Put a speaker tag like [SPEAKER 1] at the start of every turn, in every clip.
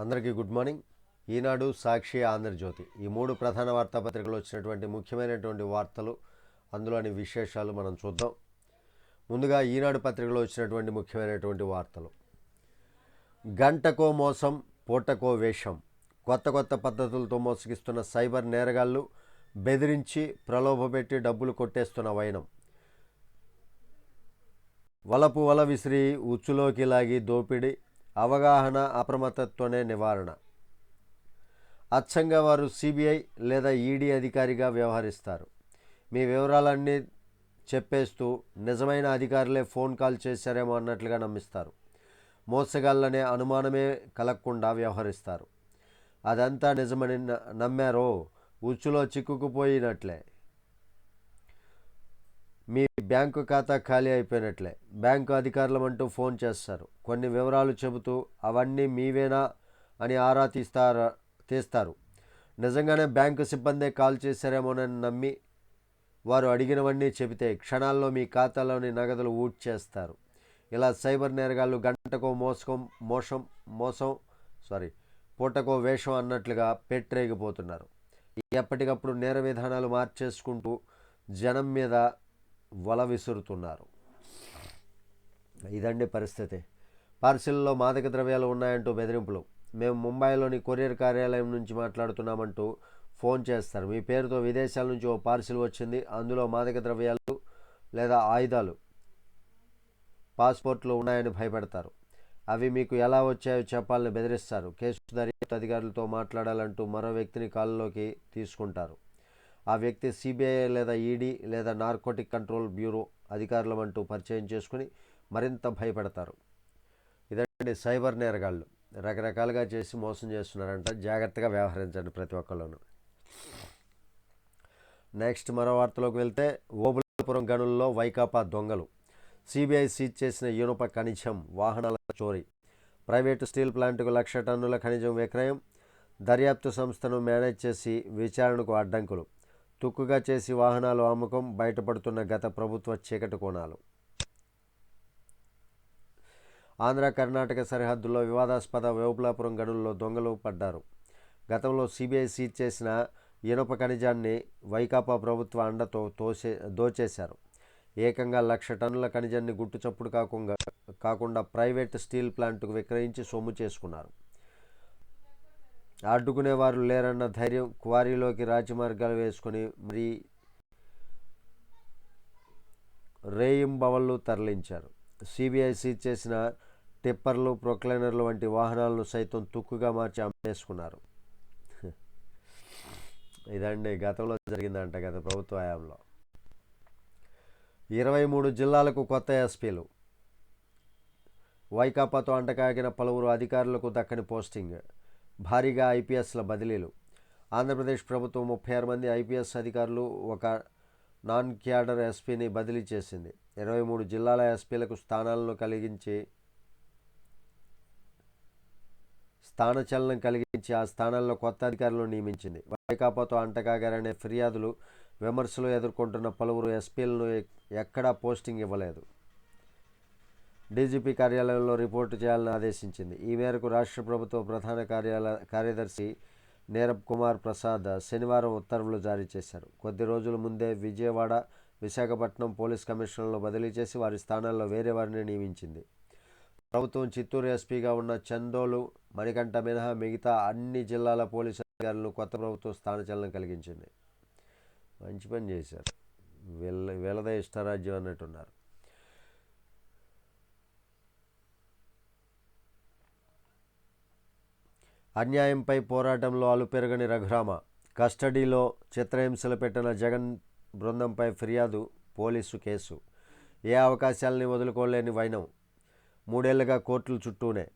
[SPEAKER 1] అందరికీ good morning. Eenadu Sakshi Andhra Jyothi ఈ మూడు ప్రధాన వార్తాపత్రికలు వచ్చినటువంటి ముఖ్యమైనటువంటి వార్తలు అందులోని విశేషాలు మనం చూద్దాం. ముందుగా ఈనాడు పత్రికలో వచ్చినటువంటి ముఖ్యమైనటువంటి వార్తలు. గంటకో మోసం పూటకో వేషం. కొత్త కొత్త పద్ధతులతో మోసగిస్తున్న సైబర్ నేరగాళ్ళు బెదిరించి ప్రలోభపెట్టి డబ్బులు కొట్టేస్తున్న వైనం. వలపు వల విసిరి ఉచ్చులోకి లాగి దోపిడి అవగాహన అప్రమత్తత్వనే నివారణ. అచ్చంగా వారు సిబిఐ లేదా ఈడీ అధికారిగా వ్యవహరిస్తారు. మీ వివరాలన్నీ చెప్పేస్తూ నిజమైన అధికారులే ఫోన్ కాల్ చేశారేమో అన్నట్లుగా నమ్మిస్తారు. మోసగాళ్ళనే అనుమానమే కలగకుండా వ్యవహరిస్తారు. అదంతా నిజమని న- నమ్మారో ఉచ్చులో చిక్కుకుపోయినట్లే. మీ బ్యాంకు ఖాతా ఖాళీ అయిపోయినట్లే. బ్యాంకు అధికారులమంటూ ఫోన్ చేస్తారు. కొన్ని వివరాలు చెబుతూ అవన్నీ మీవేనా అని ఆరా తీస్తారా తీస్తారు. నిజంగానే బ్యాంకు సిబ్బందే కాల్ చేశారేమోనని నమ్మి వారు అడిగినవన్నీ చెబితే క్షణాల్లో మీ ఖాతాలోని నగదులు ఊట్ చేస్తారు ఇలా సైబర్ నేరగాళ్ళు గంటకో మోసం మోసం మోసం సారీ పూటకో వేషం అన్నట్లుగా పెట్టరేగిపోతున్నారు. ఎప్పటికప్పుడు నేర విధానాలు మార్చేసుకుంటూ జనం మీద వల విసురుతున్నారు. ఇదండి పరిస్థితి. పార్సిల్లో మాదక ద్రవ్యాలు ఉన్నాయంటూ బెదిరింపులు. మేము ముంబైలోని కొరియర్ కార్యాలయం నుంచి మాట్లాడుతున్నామంటూ ఫోన్ చేస్తారు. మీ పేరుతో విదేశాల నుంచి ఓ పార్సిల్ వచ్చింది. అందులో మాదక ద్రవ్యాలు లేదా ఆయుధాలు పాస్పోర్ట్లు ఉన్నాయని భయపెడతారు. అవి మీకు ఎలా వచ్చాయో చెప్పాలని బెదిరిస్తారు. కేసు దర్యాప్తు అధికారులతో మాట్లాడాలంటూ మరో వ్యక్తిని కాల్లోకి తీసుకుంటారు. ఆ వ్యక్తి సిబిఐ లేదా ఈడీ లేదా నార్కోటిక్ కంట్రోల్ బ్యూరో అధికారులమంటూ పరిచయం చేసుకుని మరింత భయపెడతారు. ఇదండి సైబర్ నేరగాళ్ళు రకరకాలుగా చేసి మోసం చేస్తున్నారంట. జాగ్రత్తగా వ్యవహరించండి ప్రతి ఒక్కళ్ళను. నెక్స్ట్ మరో వార్తలోకి వెళ్తే ఓబులాపురం గనుల్లో వైకాపా దొంగలు. సిబిఐ సీజ్ చేసిన ఇనుప ఖనిజం వాహనాల చోరీ. ప్రైవేటు స్టీల్ ప్లాంట్కు లక్ష టన్నుల ఖనిజం విక్రయం. దర్యాప్తు సంస్థను మేనేజ్ చేసి విచారణకు అడ్డంకులు. తుక్కుగా చేసి వాహనాలు అమ్మకం బయటపడుతున్న గత ప్రభుత్వ చీకటి కోణాలు. ఆంధ్ర కర్ణాటక సరిహద్దుల్లో వివాదాస్పద వేపులాపురం గనుల్లో దొంగలు పడ్డారు. గతంలో సిబిఐ సీజ్ చేసిన ఇనుప ఖనిజాన్ని వైకాపా ప్రభుత్వ అండతో తోసే దోచేశారు. ఏకంగా లక్ష టన్నుల ఖనిజాన్ని గుట్టు చప్పుడు కాకుండా కాకుండా ప్రైవేట్ స్టీల్ ప్లాంట్కు విక్రయించి సొమ్ము చేసుకున్నారు. అడ్డుకునేవారు లేరన్న ధైర్యం క్వారీలోకి రాజమార్గాలు వేసుకొని మరీ రేయింబవళ్ళు తరలించారు. సిబిఐ సీజ్ చేసిన టిప్పర్లు ప్రొక్లైనర్లు వంటి వాహనాలను సైతం తుక్కుగా మార్చి అమ్మేసుకున్నారు. ఇదండి గతంలో జరిగిందంట గత ప్రభుత్వ హయాంలో. ఇరవై మూడు జిల్లాలకు కొత్త ఎస్పీలు. వైకాపాతో అంటకాగిన పలువురు అధికారులకు దక్కని పోస్టింగ్. భారీగా ఐపీఎస్ల బదిలీలు. ఆంధ్రప్రదేశ్ ప్రభుత్వం ముప్పై ఆరు మంది ఐపీఎస్ అధికారులు ఒక నాన్ క్యాడర్ ఎస్పీని బదిలీ చేసింది. ఇరవై మూడు జిల్లాల ఎస్పీలకు స్థానాలను కలిగించి స్థానచలనం కలిగించి ఆ స్థానాల్లో కొత్త అధికారులను నియమించింది. వైకాపాతో అంటకాగారనే ఫిర్యాదులు విమర్శలు ఎదుర్కొంటున్న పలువురు ఎస్పీలను ఎక్కడా పోస్టింగ్ ఇవ్వలేదు. డీజీపీ కార్యాలయంలో రిపోర్టు చేయాలని ఆదేశించింది. ఈ మేరకు రాష్ట్ర ప్రభుత్వ ప్రధాన కార్యాలయ కార్యదర్శి నీరబ్ కుమార్ ప్రసాద్ శనివారం ఉత్తర్వులు జారీ చేశారు. కొద్ది రోజుల ముందే విజయవాడ విశాఖపట్నం పోలీస్ కమిషనర్లను బదిలీ చేసి వారి స్థానాల్లో వేరే వారిని నియమించింది. ప్రభుత్వం చిత్తూరు ఎస్పీగా ఉన్న చందోలు మణికంఠ మినహా మిగతా అన్ని జిల్లాల పోలీసు అధికారులను కొత్త ప్రభుత్వం స్థానచలనం కలిగించింది. మంచి పని చేశారు. వీళ్ళ వీళ్ళదే ఇష్టరాజ్యం అన్నట్టున్నారు. అన్యాయంపై పోరాటంలో అలుపెరగని రఘురామ. కస్టడీలో చిత్రహింసలు పెట్టిన జగన్ బృందంపై ఫిర్యాదు పోలీసు కేసు. ఏ అవకాశాలని వదులుకోలేని వైనం. మూడేళ్ళుగా కోర్టుల చుట్టూనే.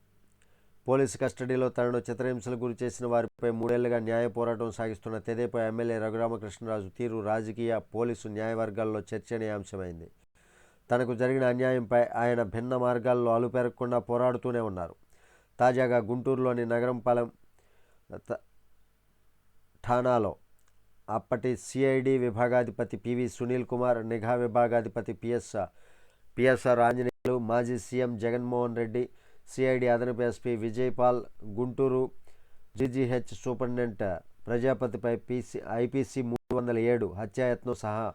[SPEAKER 1] పోలీసు కస్టడీలో తనను చిత్రహింసలు గురి చేసిన వారిపై మూడేళ్ళుగా న్యాయ పోరాటం సాగిస్తున్న తెదేపా ఎమ్మెల్యే రఘురామకృష్ణరాజు తీరు రాజకీయ పోలీసు న్యాయ వర్గాల్లో చర్చనీయాంశమైంది. తనకు జరిగిన అన్యాయంపై ఆయన భిన్న మార్గాల్లో అలుపెరగకుండా పోరాడుతూనే ఉన్నారు. తాజాగా గుంటూరులోని నగరంపాలెం త- ఠానాలో అప్పటి సిఐడి విభాగాధిపతి పివి సునీల్ కుమార్ నిఘా విభాగాధిపతి పిఎస్ పిఎస్ఆర్ ఆంజనేయులు మాజీ సీఎం జగన్మోహన్ రెడ్డి సిఐడి అదనపు SP Vijayapal Guntur GGH superintendent ప్రజాపతిపై PC IPC మూడు వందల ఏడు హత్యాయత్నం సహా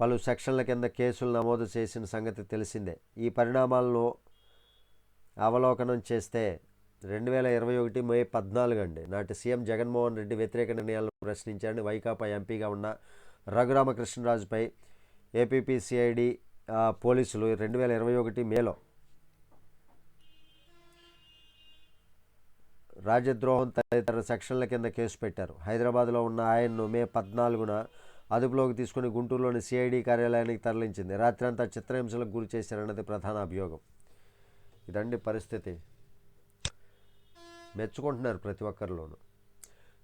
[SPEAKER 1] పలు సెక్షన్ల కింద కేసులు నమోదు చేసిన సంగతి తెలిసిందే. ఈ పరిణామాలను అవలోకనం చేస్తే రెండు వేల ఇరవై ఒకటి మే పద్నాలుగు అండి నాటి సీఎం జగన్మోహన్ రెడ్డి వ్యతిరేక నిర్ణయాలను ప్రశ్నించారని వైకాపా ఎంపీగా ఉన్న రఘురామకృష్ణరాజుపై ఏపీపీసీఐడి పోలీసులు రెండు వేల ఇరవై ఒకటి మేలో రాజద్రోహం తదితర సెక్షన్ల కింద కేసు పెట్టారు. హైదరాబాద్లో ఉన్న ఆయన్ను మే పద్నాలుగున అదుపులోకి తీసుకుని గుంటూరులోని సిఐడి కార్యాలయానికి తరలించింది. రాత్రంతా చిత్రహింసలకు గురి చేశారన్నది ప్రధాన అభియోగం. ఇదండి పరిస్థితి. మెచ్చుకుంటున్నారు ప్రతి ఒక్కరిలోనూ.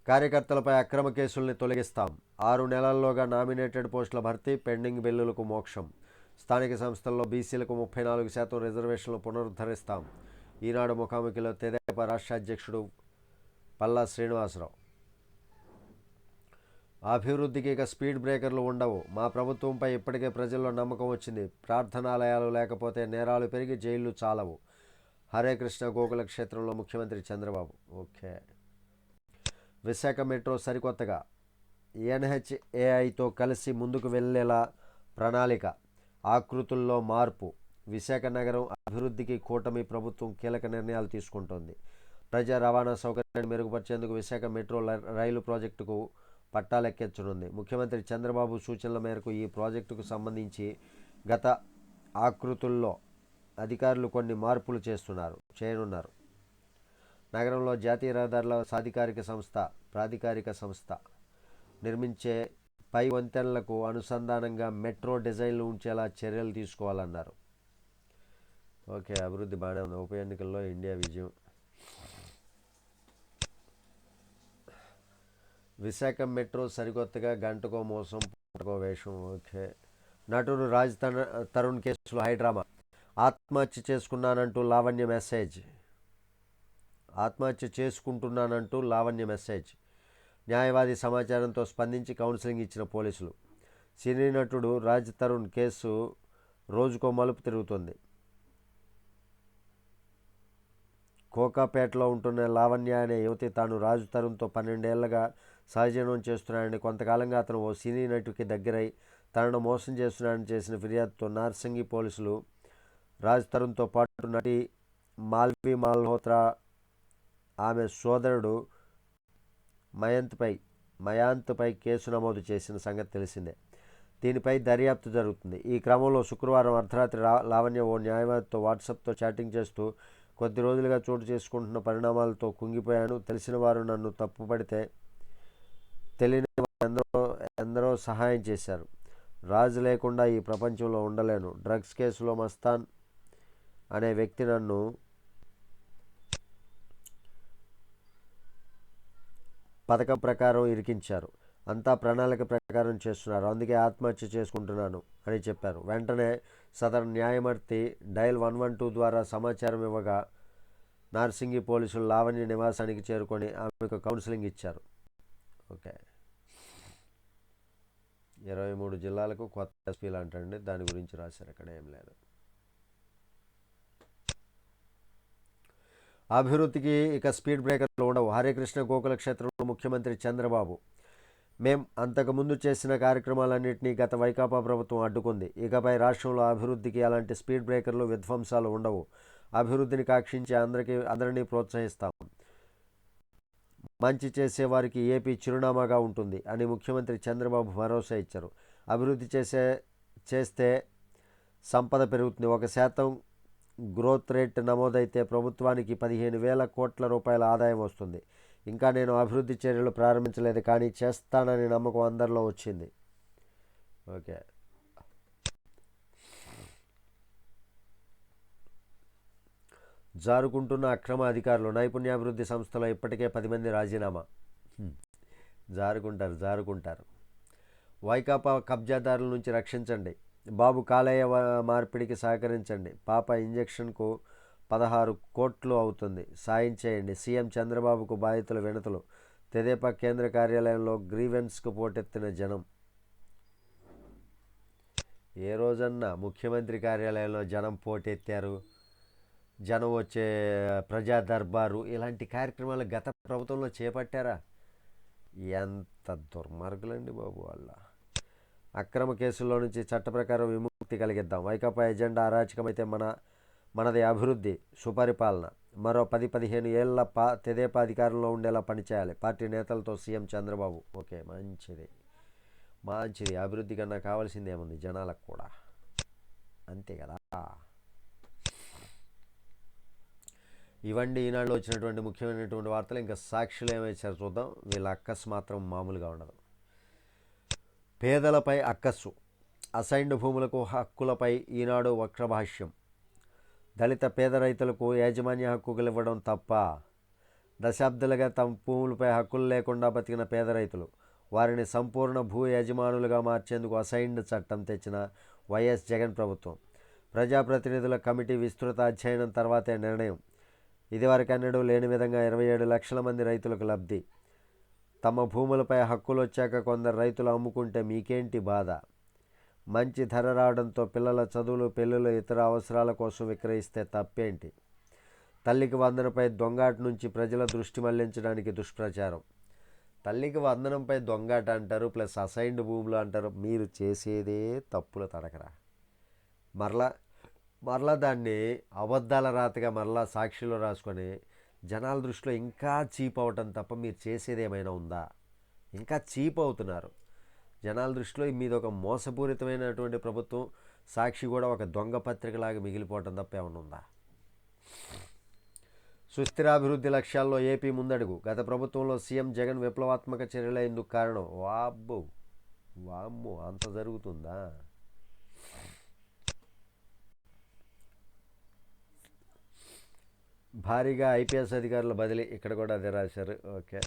[SPEAKER 1] కార్యకర్తలపై అక్రమ కేసుల్ని తొలగిస్తాం. ఆరు నెలల్లోగా నామినేటెడ్ పోస్టుల భర్తీ పెండింగ్ బిల్లులకు మోక్షం. స్థానిక సంస్థల్లో బీసీలకు ముప్పై నాలుగు శాతం రిజర్వేషన్లు పునరుద్ధరిస్తాం. ఈనాడు ముఖాముఖిలో తెదేప రాష్ట్ర అధ్యక్షుడు పల్లా శ్రీనివాసరావు. అభివృద్ధికి ఇక స్పీడ్ బ్రేకర్లు ఉండవు. మా ప్రభుత్వంపై ఇప్పటికే ప్రజల్లో నమ్మకం వచ్చింది. ప్రార్థనాలయాలు లేకపోతే నేరాలు పెరిగి జైళ్ళు చాలవు. హరే కృష్ణ గోకుల క్షేత్రంలో ముఖ్యమంత్రి చంద్రబాబు. ఓకే. విశాఖ మెట్రో సరికొత్తగా. ఎన్హెచ్ఏఐతో కలిసి ముందుకు వెళ్ళేలా ప్రణాళిక. ఆకృతుల్లో మార్పు. విశాఖ నగరం అభివృద్ధికి కూటమి ప్రభుత్వం కీలక నిర్ణయాలు తీసుకుంటోంది. ప్రజా రవాణా సౌకర్యాన్ని మెరుగుపరిచేందుకు విశాఖ మెట్రో రైలు ప్రాజెక్టుకు పట్టాలెక్కించనుంది. ముఖ్యమంత్రి చంద్రబాబు సూచనల మేరకు ఈ ప్రాజెక్టుకు సంబంధించి గత ఆకృతుల్లో అధికారులు కొన్ని మార్పులు చేస్తున్నారు చేయనున్నారు. నగరంలో జాతీయ రహదారుల సాధికారిక సంస్థ ప్రాధికారిక సంస్థ నిర్మించే పై వంతెనలకు అనుసంధానంగా మెట్రో డిజైన్లు ఉంచేలా చర్యలు తీసుకోవాలన్నారు. ఓకే అభివృద్ధి బాగానే ఉంది. ఉప ఎన్నికల్లో ఇండియా విజయం. విశాఖ మెట్రో సరికొత్తగా గంటకో మోసం పూటకో వేషం. ఓకే. నటుడు రాజ్ తన- తరుణ్ కేసులో హైడ్రామా? ఆత్మహత్య చేసుకున్నానంటూ లావణ్య మెసేజ్. ఆత్మహత్య చేసుకుంటున్నానంటూ లావణ్య మెసేజ్. న్యాయవాది సమాచారంతో స్పందించి కౌన్సిలింగ్ ఇచ్చిన పోలీసులు. సినీ నటుడు రాజ్ తరుణ్ కేసు రోజుకో మలుపు తిరుగుతుంది. కోకాపేటలో ఉంటున్న లావణ్య అనే యువతి తాను రాజు తరుణ్తో పన్నెండేళ్ళగా సహజీవనం చేస్తున్నాడని కొంతకాలంగా అతను ఓ సినీ నటుడికి దగ్గరై తనను మోసం చేస్తున్నాడని చేసిన ఫిర్యాదుతో నార్సింగి పోలీసులు రాజ్ తరుణ్తో పాటు నటి మాల్వి మాల్హోత్రా ఆమె సోదరుడు మయంత్పై మయాంత్పై కేసు నమోదు చేసిన సంగతి తెలిసిందే. దీనిపై దర్యాప్తు జరుగుతుంది. ఈ క్రమంలో శుక్రవారం అర్ధరాత్రి రా లావణ్య ఓ న్యాయవాదితో వాట్సాప్తో చాటింగ్ చేస్తూ కొద్ది రోజులుగా చోటు చేసుకుంటున్న పరిణామాలతో కుంగిపోయాను. తెలిసిన వారు నన్ను తప్పుపడితే తెలియని ఎందరో ఎందరో సహాయం చేశారు. రాజు లేకుండా ఈ ప్రపంచంలో ఉండలేను. డ్రగ్స్ కేసులో మస్తాన్ అనే వ్యక్తి నన్ను పథకం ప్రకారం ఇరికించారు. అంతా ప్రణాళిక ప్రకారం చేస్తున్నారు. అందుకే ఆత్మహత్య చేసుకుంటున్నాను అని చెప్పారు. వెంటనే సదరు న్యాయమూర్తి డయల్ వన్ వన్ టూ ద్వారా సమాచారం ఇవ్వగా నార్సింగి పోలీసులు లావణ్య నివాసానికి చేరుకొని ఆమెకు కౌన్సిలింగ్ ఇచ్చారు. ఓకే. ఇరవై మూడు జిల్లాలకు కొత్త ఎస్పీలు అంటండి దాని గురించి రాశారు. అక్కడ ఏం లేదు. అభివృద్ధికి ఇక స్పీడ్ బ్రేకర్లు ఉండవు. హరికృష్ణ గోకుల క్షేత్రంలో ముఖ్యమంత్రి చంద్రబాబు. మేం అంతకుముందు చేసిన కార్యక్రమాలన్నింటినీ గత వైకాపా ప్రభుత్వం అడ్డుకుంది. ఇకపై రాష్ట్రంలో అభివృద్ధికి అలాంటి స్పీడ్ బ్రేకర్లు విధ్వంసాలు ఉండవు. అభివృద్ధిని కాక్షించి అందరికీ అందరినీ ప్రోత్సహిస్తాం. మంచి చేసేవారికి ఏపీ చిరునామాగా ఉంటుంది అని ముఖ్యమంత్రి చంద్రబాబు భరోసా ఇచ్చారు. అభివృద్ధి చేసే చేస్తే సంపద పెరుగుతుంది. ఒక శాతం గ్రోత్ రేట్ నమోదైతే ప్రభుత్వానికి పదిహేను వేల కోట్ల రూపాయల ఆదాయం వస్తుంది. ఇంకా నేను అభివృద్ధి చర్యలు ప్రారంభించలేదు కానీ చేస్తానని నమ్మకం అందరిలో వచ్చింది. ఓకే. జారుకుంటున్న అక్రమ అధికారులు నైపుణ్యాభివృద్ధి సంస్థలో ఇప్పటికే పది మంది రాజీనామా. జారుకుంటారు జారుకుంటారు. వైకాపా కబ్జాదారుల నుంచి రక్షించండి. బాబు కాలేయ మార్పిడికి సహకరించండి. పాప ఇంజెక్షన్కు పదహారు కోట్లు అవుతుంది. సాయం చేయండి. సీఎం చంద్రబాబుకు బాధితుల వినతులు. తెదేపా కేంద్ర కార్యాలయంలో గ్రీవెన్స్కు పోటెత్తిన జనం. ఏ రోజన్నా ముఖ్యమంత్రి కార్యాలయంలో జనం పోటెత్తారు? జనం వచ్చే ప్రజా దర్బారు ఇలాంటి కార్యక్రమాలు గత ప్రభుత్వంలో చేపట్టారా? ఎంత దుర్మార్గులండి బాబు వాళ్ళ. అక్రమ కేసుల్లో నుంచి చట్ట ప్రకారం విముక్తి కలిగిద్దాం. వైకాపా ఎజెండా అరాచకమైతే మన మనది అభివృద్ధి. సుపరిపాలన. మరో పది పదిహేను ఏళ్ళ పా తెదేపా అధికారంలో ఉండేలా పనిచేయాలి పార్టీ నేతలతో సీఎం చంద్రబాబు. ఓకే మంచిది. మంచిది. అభివృద్ధి కన్నా కావాల్సింది ఏముంది? జనాలకు కూడా. అంతే కదా? ఇవండి ఈనాడులో వచ్చినటువంటి ముఖ్యమైనటువంటి వార్తలు. ఇంకా సాక్షులు ఏమైనా చూద్దాం. వీళ్ళ అక్కస్ మాత్రం మామూలుగా ఉండదు. పేదలపై అక్కస్సు అసైన్డ్ భూములకు హక్కులపై ఈనాడు వక్రభాష్యం. దళిత పేద రైతులకు యాజమాన్య హక్కులు ఇవ్వడం తప్ప దశాబ్దాలుగా తమ భూములపై హక్కులు లేకుండా బతికిన పేద రైతులు వారిని సంపూర్ణ భూ యజమానులుగా మార్చేందుకు అసైన్డ్ చట్టం తెచ్చిన వైఎస్ జగన్ ప్రభుత్వం. ప్రజాప్రతినిధుల కమిటీ విస్తృత అధ్యయనం తర్వాతే నిర్ణయం. ఇదివరకన్నడూ లేని విధంగా ఇరవై ఏడు లక్షల మంది రైతులకు లబ్ధి. తమ భూములపై హక్కులు వచ్చాక కొందరు రైతులు అమ్ముకుంటే మీకేంటి బాధ? మంచి ధర రావడంతో పిల్లల చదువులు పెళ్ళిళ్ళు ఇతర అవసరాల కోసం విక్రయిస్తే తప్పేంటి? తల్లికి వందనపై దొంగాట నుంచి ప్రజల దృష్టి మళ్ళించడానికి దుష్ప్రచారం. తల్లికి వందనంపై దొంగాట అంటారు ప్లస్ అసైన్డ్ భూములు అంటారు. మీరు చేసేదే తప్పుల తడకరా. మరలా మరలా దాన్ని అబద్ధాల రాతగా మరలా సాక్షిలో రాసుకొని జనాల దృష్టిలో ఇంకా చీప్ అవటం తప్ప మీరు చేసేది ఏమైనా ఉందా? ఇంకా చీప్ అవుతున్నారు. జనాల దృష్టిలో మీద ఒక మోసపూరితమైనటువంటి ప్రభుత్వం సాక్షి కూడా ఒక దొంగ పత్రికలాగా మిగిలిపోవటం తప్ప ఏమైనా ఉందా? సుస్థిరాభివృద్ధి లక్ష్యాల్లో ఏపీ ముందడుగు. గత ప్రభుత్వంలో సీఎం జగన్ విప్లవాత్మక చర్యలు ఎందుకు కారణం. వాబ్బో! వామ్మో! అంత జరుగుతుందా? భారీగా ఐపీఎస్ అధికారుల బదిలీ ఇక్కడ కూడా అదే రాశారు. ఓకే.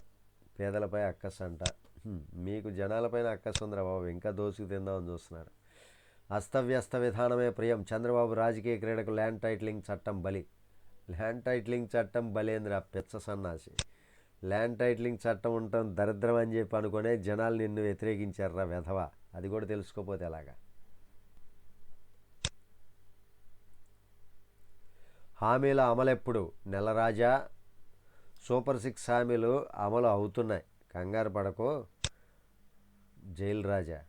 [SPEAKER 1] పేదలపై అక్కస్ అంట. మీకు జనాలపైన అక్కస్ ఉందిరా బాబు. ఇంకా దోసుకు తిందామని చూస్తున్నారు. అస్తవ్యస్త విధానమే ప్రియం. చంద్రబాబు రాజకీయ క్రీడకు ల్యాండ్ టైటిలింగ్ చట్టం బలి. ల్యాండ్ టైటిలింగ్ చట్టం బలేంద్ర పెచ్చ సన్నాసి. ల్యాండ్ టైటిలింగ్ చట్టం ఉండటం దరిద్రం అని చెప్పి అనుకునే జనాలు నిన్ను వ్యతిరేకించారా వెధవ. అది కూడా తెలుసుకోపోతే ఎలాగా? హామీల అమలెప్పుడు? నెలరాజా. సూపర్ సిక్స్ హామీలు అమలు అవుతున్నాయి. కంగారు పడకు. జైలు రాజా.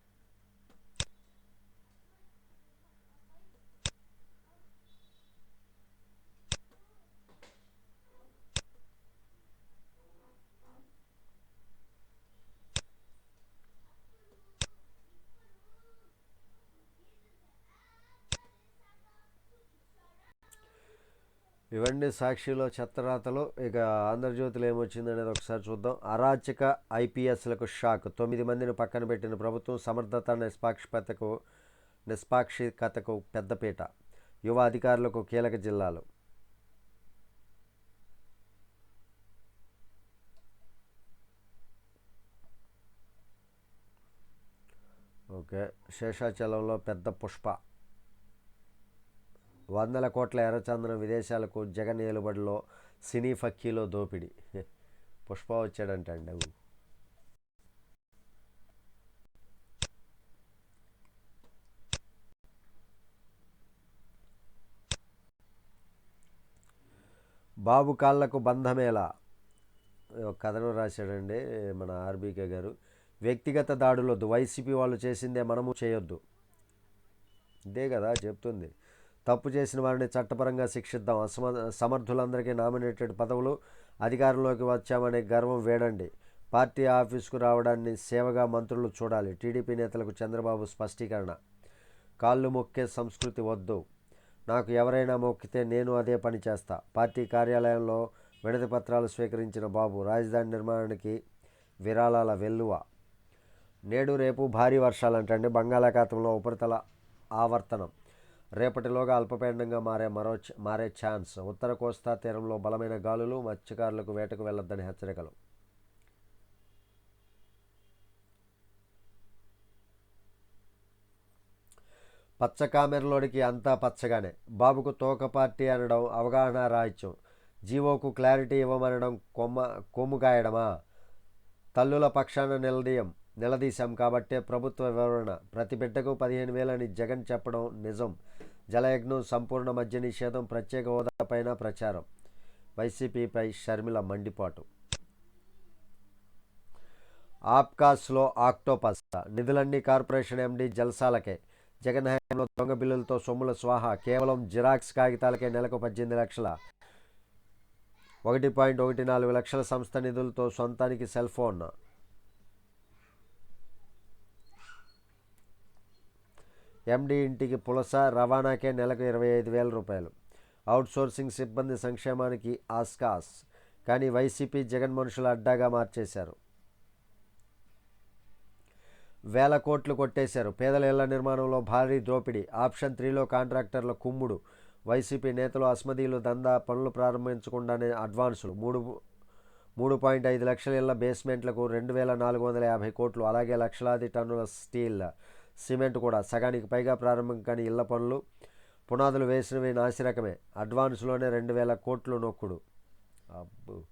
[SPEAKER 1] ఇవన్నీ సాక్షిలో చెత్తరాతలు ఇక ఆంధ్రజ్యోతిలో ఏమొచ్చింది అనేది ఒకసారి చూద్దాం. అరాచక ఐపీఎస్లకు షాక్. తొమ్మిది మందిని పక్కన పెట్టిన ప్రభుత్వం సమర్థత నిష్పాక్షికతకు నిష్పాక్షికతకు పెద్దపీట. యువ అధికారులకు కీలక జిల్లాలు. ఓకే. శేషాచలంలో పెద్ద పుష్ప. వందల కోట్ల ఎర్రచందనం విదేశాలకు జగన్ ఏలుబడిలో సినీ ఫక్కీలో దోపిడీ. పుష్ప వచ్చాడంటండి అండి బాబు కాళ్ళకు బంధమేలా కథను రాశాడండి మన ఆర్బీకే గారు. వ్యక్తిగత దాడులొద్దు వైసీపీ వాళ్ళు చేసిందే మనము చేయొద్దు. ఇదే కదా చెప్తుంది. తప్పు చేసిన వారిని చట్టపరంగా శిక్షిద్దాం. అసమ సమర్థులందరికీ నామినేటెడ్ పదవులు అధికారంలోకి వచ్చామనే గర్వం వేడండి. పార్టీ ఆఫీసుకు రావడాన్ని సేవగా మంత్రులు చూడాలి. టీడీపీ నేతలకు చంద్రబాబు స్పష్టీకరణ. కాళ్ళు మొక్కే సంస్కృతి వద్దు. నాకు ఎవరైనా మొక్కితే నేను అదే పని చేస్తా. పార్టీ కార్యాలయంలో వినతి పత్రాలు స్వీకరించిన బాబు రాజధాని నిర్మాణానికి విరాళాల వెల్లువ. నేడు రేపు భారీ వర్షాలంటండి. బంగాళాఖాతంలో ఉపరితల ఆవర్తనం. రేపటిలోగా అల్పపీడనంగా మారే మరో మారే ఛాన్స్. ఉత్తర కోస్తా తీరంలో బలమైన గాలులు మత్స్యకారులకు వేటకు వెళ్ళొద్దని హెచ్చరికలు. పచ్చకామెరలోడికి అంతా పచ్చగానే. బాబుకు తోక పార్టీ అనడం అవగాహన రాహిత్యం జీవోకు క్లారిటీ ఇవ్వమనడం కొమ్మ కొమ్ము కాయడమా? తల్లుల పక్షాన నిలదీయం. నిలదీశాం కాబట్టే ప్రభుత్వ వివరణ. ప్రతి బిడ్డకు పదిహేను వేలని జగన్ చెప్పడం నిజం. జలయజ్ఞం సంపూర్ణ మద్య నిషేధం ప్రత్యేక హోదాపైన ప్రచారం. వైసీపీపై షర్మిల మండిపాటు. ఆప్కాస్లో ఆక్టోపస్. నిధులన్నీ కార్పొరేషన్ ఎండీ జల్సాలకే. జగన్ హయాంలో దొంగ బిల్లులతో సొమ్ముల స్వాహ. కేవలం జిరాక్స్ కాగితాలకే నెలకు పద్దెనిమిది లక్షల. ఒకటి పాయింట్ ఒకటి నాలుగు లక్షల సంస్థ నిధులతో సొంతానికి సెల్ ఫోన్. ఎండి ఇంటికి పులస రవాణాకే నెలకు ఇరవై ఐదు వేల రూపాయలు. అవుట్సోర్సింగ్ సిబ్బంది సంక్షేమానికి ఆస్కాస్. కానీ వైసీపీ జగన్ మనుషుల అడ్డాగా మార్చేశారు. వేల కోట్లు కొట్టేశారు. పేదల ఇళ్ళ నిర్మాణంలో భారీ దోపిడీ. ఆప్షన్ త్రీలో కాంట్రాక్టర్ల కుమ్ముడు. వైసీపీ నేతలు అస్మదీలు దందా పనులు ప్రారంభించకుండానే అడ్వాన్సులు. మూడు మూడు పాయింట్ ఐదు లక్షల ఇళ్ళ బేస్మెంట్లకు రెండు వేల నాలుగు వందల యాభై కోట్లు అలాగే లక్షలాది టన్నుల స్టీల్. సిమెంట్ కూడా. సగానికి పైగా ప్రారంభం కాని ఇళ్ళ పనులు పునాదులు వేసినవి నాసిరకమే. అడ్వాన్స్లోనే రెండు వేల కోట్లు నొక్కుడు. అబ్బు.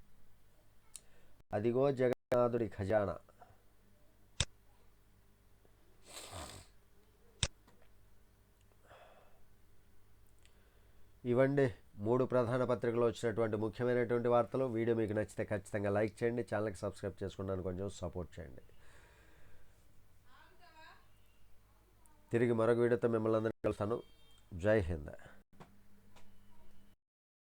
[SPEAKER 1] అదిగో జగన్నాథుడి ఖజానా. ఇవ్వండి. మూడు ప్రధాన పత్రికలు వచ్చినటువంటి ముఖ్యమైనటువంటి వార్తలు. వీడియో మీకు నచ్చితే ఖచ్చితంగా లైక్ చేయండి. ఛానల్కి సబ్స్క్రైబ్ చేసుకున్నాను. కొంచెం సపోర్ట్ చేయండి. తిరిగి మరొక వీడియోతో మిమ్మల్ని అందరినీ కలుస్తాను. జై హింద్.